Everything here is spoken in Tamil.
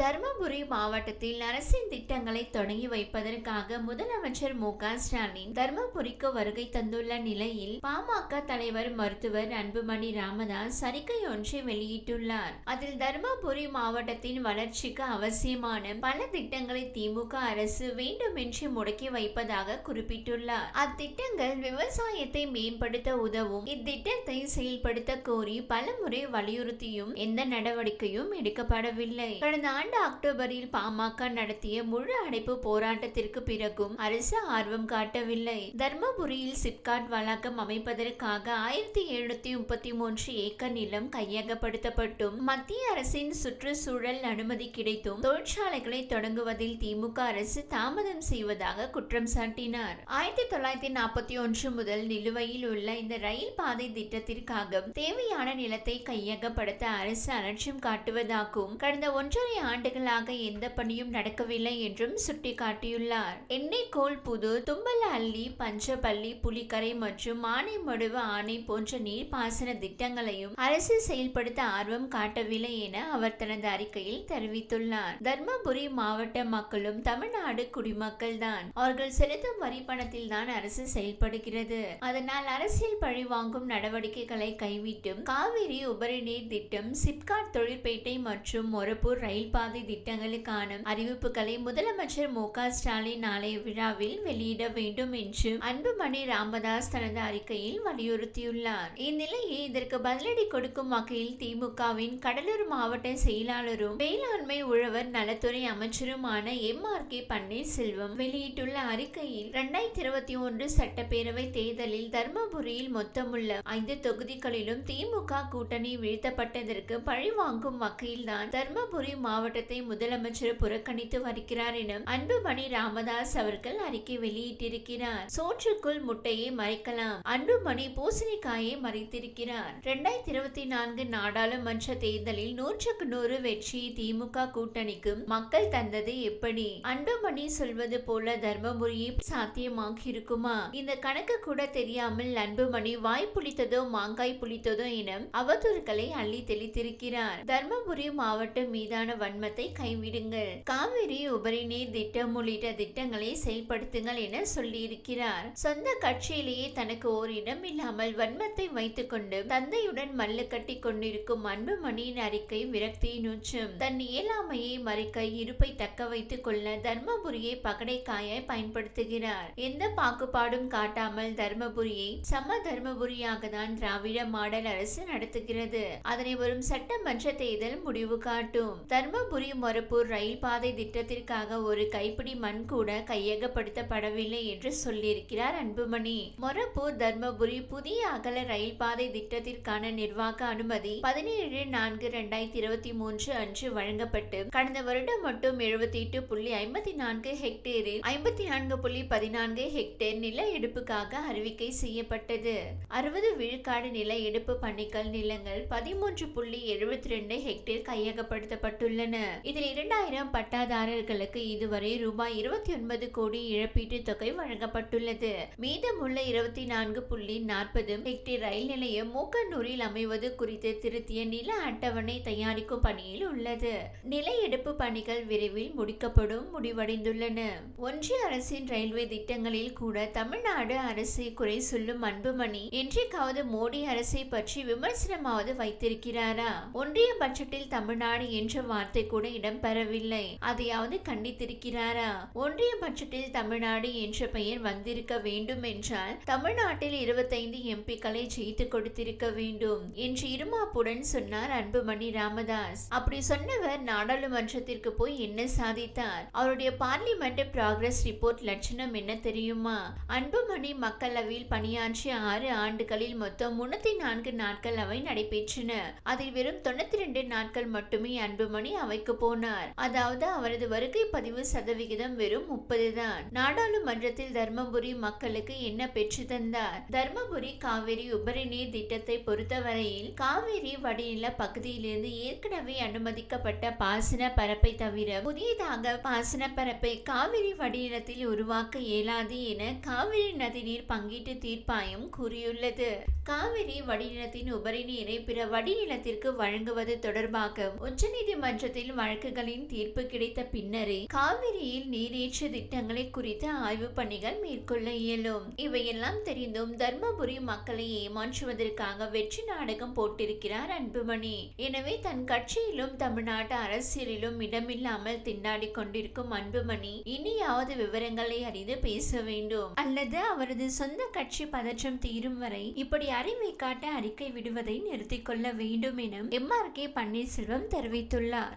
தருமபுரி மாவட்டத்தில் அரசின் திட்டங்களை தொடங்கி வைப்பதற்காக முதலமைச்சர் மு க ஸ்டாலின் தருமபுரிக்கு வருகை தந்துள்ள நிலையில் பாமக தலைவர் மருத்துவர் அன்புமணி ராமதாஸ் அறிக்கை ஒன்றை வெளியிட்டுள்ளார். அதில் தருமபுரி மாவட்டத்தின் வளர்ச்சிக்கு அவசியமான பல திட்டங்களை திமுக அரசு வேண்டுமென்று முடக்கி வைப்பதாக குறிப்பிட்டுள்ளார். அத்திட்டங்கள் விவசாயத்தை மேம்படுத்த உதவும் இத்திட்டத்தை செயல்படுத்த கோரி பலமுறை வலியுறுத்தியும் எந்த நடவடிக்கையும் எடுக்கப்படவில்லை. கடந்த ஆண்டு அக்டோபரில் பாமக நடத்திய முழு அடைப்பு போராட்டத்திற்கு பிறகும் அரசு ஆர்வம் காட்டவில்லை. தர்மபுரியில் சிப்காட் வளாகம் அமைப்பதற்காக ஆயிரத்தி எழுநூத்தி முப்பத்தி மூன்று ஏக்கர் நிலம் கையகப்படுத்தப்பட்டும். மத்திய அரசின் சுற்றுச்சூழல் அனுமதி கிடைத்தும் தொழிற்சாலைகளை தொடங்குவதில் திமுக அரசு தாமதம் செய்வதாக குற்றம் சாட்டினார். ஆயிரத்தி தொள்ளாயிரத்தி நாற்பத்தி ஒன்று முதல் நிலுவையில் உள்ள இந்த ரயில் பாதை திட்டத்திற்காக தேவையான நிலத்தை கையகப்படுத்த அரசு அலட்சியம் காட்டுவதாகவும் கடந்த ஒன்றரை ஆண்டு ஆண்டுகளாக எந்த பணியும் நடக்கவில்லை என்றும் சுட்டிக்காட்டியுள்ளார். எண்ணெய்கோல் புது தும்பல அள்ளி பஞ்சபள்ளி புலிக்கரை மற்றும் ஆனைமடுவு ஆணை போன்ற நீர்ப்பாசன திட்டங்களையும் அரசு செயல்படுத்த ஆர்வம் காட்டவில்லை என அவர் தனது அறிக்கையில் தெரிவித்துள்ளார். தர்மபுரி மாவட்ட மக்களும் தமிழ்நாடு குடிமக்கள் தான் அவர்கள் செலுத்தும் வரி பணத்தில் தான் அரசு செயல்படுகிறது. அதனால் அரசியல் பழி வாங்கும் நடவடிக்கைகளை கைவிட்டும் காவிரி உபரி நீர் திட்டம் சிப்காட் தொழிற்பேட்டை மற்றும் மொரப்பூர் ரயில் பாதை திட்டங்களுக்கான அறிவிப்புகளை முதலமைச்சர் மு க ஸ்டாலின் நாளைய விழாவில் வெளியிட வேண்டும் என்று அன்புமணி ராமதாஸ் தனது அறிக்கையில் வலியுறுத்தியுள்ளார். இந்நிலையில் இதற்கு பதிலடி கொடுக்கும் வகையில் திமுகவின் கடலூர் மாவட்ட செயலாளரும் வேளாண்மை உழவர் நலத்துறை அமைச்சருமான எம். ஆர். கே. பன்னீர்செல்வம் வெளியிட்டுள்ள அறிக்கையில் இரண்டாயிரத்தி இருபத்தி ஒன்று சட்டப்பேரவை தேர்தலில் தர்மபுரியில் மொத்தமுள்ள ஐந்து தொகுதிகளிலும் திமுக கூட்டணி வீழ்த்தப்பட்டதற்கு பழிவாங்கும் வகையில்தான் தர்மபுரி மாவட்ட மாவட்டத்தை முதலமைச்சர் புறக்கணித்து வருகிறார் என அன்புமணி ராமதாஸ் அவர்கள் அறிக்கை வெளியிட்டிருக்கிறார். சோற்றுக்குள் முட்டையை மறைக்கலாம். அன்புமணி பூசணிக்காயை மறைத்திருக்கிறார். இரண்டாயிரத்தி இருபத்தி நான்கு நாடாளுமன்ற தேர்தலில் நூற்றுக்கு நூறு வெற்றி திமுக கூட்டணிக்கு மக்கள் தந்தது எப்படி? அன்புமணி சொல்வது போல தர்மபுரியை சாத்தியமாக இருக்குமா இந்த கணக்கு கூட தெரியாமல் அன்புமணி வாய் புளித்ததோ மாங்காய் புளித்ததோ என அவதூறுகளை அள்ளி தெளித்திருக்கிறார். தர்மபுரி மாவட்டம் மீதான வன்மத்தை கைவிடுங்கள். காவிரி உபரி நீர் திட்டம் உள்ளிட்ட திட்டங்களை செயல்படுத்துங்கள் என சொல்லியிருக்கிறார். சொந்த கட்சியிலேயே தனக்கு ஓர் இடம் இல்லாமல் வன்மத்தை வைத்துக்கொண்டு தந்தையுடன் மல்லு கட்டி கொண்டிருக்கும் அன்புமணியின் அறிக்கை விரக்தியின் நூற்றும். தன் இயலாமையை மறைக்க இருப்பை தக்க வைத்துக் கொள்ள தர்மபுரியை பகடைக்காயாய் பயன்படுத்துகிறார். எந்த பாகுபாடும் காட்டாமல் தர்மபுரியை சம தர்மபுரியாக தான் திராவிட மாடல் அரசு நடத்துகிறது. அதனை வரும் சட்டமன்ற தேர்தல் முடிவு காட்டும். தர்மபுரி மொரப்பூர் ரயில் பாதை திட்டத்திற்காக ஒரு கைப்பிடி மண் கூட கையகப்படுத்தப்படவில்லை என்று சொல்லியிருக்கிறார் அன்புமணி. மொரப்பூர் தர்மபுரி புதிய அகல ரயில் பாதை திட்டத்திற்கான நிர்வாக அனுமதி பதினேழு நான்கு இரண்டாயிரத்தி இருபத்தி மூன்று அன்று வழங்கப்பட்டு கடந்த வருடம் மட்டும் எழுபத்தி எட்டு புள்ளி ஐம்பத்தி நான்கு ஹெக்டேரில் ஐம்பத்தி நான்கு புள்ளி பதினான்கு ஹெக்டேர் நில எடுப்புக்காக அறிவிக்கை செய்யப்பட்டது. அறுபது விழுக்காடு நில எடுப்பு பணிகள் நிலங்கள் பதிமூன்று புள்ளி எழுபத்தி ரெண்டு ஹெக்டேர் கையகப்படுத்தப்பட்டுள்ளன. இதில் இரண்டாயிரம் பட்டாதாரர்களுக்கு இதுவரை ரூபாய் இருபத்தி ஒன்பது கோடி இழப்பீட்டு தொகை வழங்கப்பட்டுள்ளது. மீதமுள்ள இருபத்தி நான்கு புள்ளி நாற்பது ஹெக்டேர் ரயில் நிலையம் மூக்கனூரில் அமைவது குறித்து திருத்திய நில அட்டவணை தயாரிக்கும் பணியில் உள்ளது. நில எடுப்பு பணிகள் விரைவில் முடிக்கப்படும் முடிவடைந்துள்ளன. ஒன்றிய அரசின் ரயில்வே திட்டங்களில் கூட தமிழ்நாடு அரசை குறை சொல்லும் அன்புமணி என்றைக்காவது மோடி அரசை பற்றி விமர்சனமாவது வைத்திருக்கிறாரா? ஒன்றிய பட்ஜெட்டில் தமிழ்நாடு என்ற வார்த்தை கூட இடம்பெறவில்லை. அதையாவது கண்டித்திருக்கிறாரா? ஒன்றிய பட்ஜெட்டில் தமிழ்நாடு என்ற பெயர் வந்திருக்க வேண்டும் என்றால் தமிழ்நாட்டில் இருபத்தைந்து எம்பிக்களை ஜெயித்து கொடுத்திருக்க வேண்டும் என்று இருமாப்புடன் சொன்னார் அன்புமணி ராமதாஸ். அப்படி சொன்னவர் நாடாளுமன்றத்திற்கு போய் என்ன சாதித்தார்? அவருடைய பார்லிமெண்ட் ப்ராக்ரஸ் ரிப்போர்ட் லட்சணம் என்ன தெரியுமா? அன்புமணி மக்களவையில் பணியாற்றிய ஆறு ஆண்டுகளில் மொத்தம் முன்னூத்தி நான்கு நாட்கள் அவை நடைபெற்றன. அதில் வெறும் தொண்ணூத்தி ரெண்டு நாட்கள் மட்டுமே அன்புமணி அவை அவைக்கு போனார். அதாவது அவரது வருகை பதிவு சதவிகிதம் வெறும் முப்பது தான். நாடாளுமன்றத்தில் தர்மபுரி மக்களுக்கு என்ன பெற்று தந்தார்? தர்மபுரி காவிரி உபரி நீர் திட்டத்தை பொறுத்தவரையில் காவிரி வடிநில பகுதியிலிருந்து ஏற்கனவே அனுமதிக்கப்பட்ட பாசன பரப்பை தவிர புதியதாக பாசன பரப்பை காவிரி வடிநிலத்தில் உருவாக்க இயலாது என காவிரி நதிநீர் பங்கீட்டு தீர்ப்பாயம் கூறியுள்ளது. காவிரி வடிநிலத்தின் உபரி நீரை பிற வடிநிலத்திற்கு வழங்குவது தொடர்பாக உச்சநீதிமன்றத்தில் நீதிமன்றத்தில் வழக்குகளின் தீர்ப்பு கிடைத்த பின்னரே காவிரியில் நீரேற்று திட்டங்களை குறித்த ஆய்வு பணிகள் மேற்கொள்ள இயலும். இவையெல்லாம் தெரிந்தும் தர்மபுரி மக்களை ஏமாற்றுவதற்காக வெற்றி நாடகம் போட்டிருக்கிறார் அன்புமணி. எனவே தன் கட்சியிலும் தமிழ்நாட்டு அரசியலிலும் இடமில்லாமல் திண்டாடி கொண்டிருக்கும் அன்புமணி இனியாவது விவரங்களை அறிந்து பேச வேண்டும். அல்லது அவரது சொந்த கட்சி பதற்றம் தீரும் வரை இப்படி அறிவை காட்ட அறிக்கை விடுவதை நிறுத்திக் கொள்ள வேண்டும் என எம்ஆர் கே. பன்னீர்செல்வம் தெரிவித்துள்ளார்.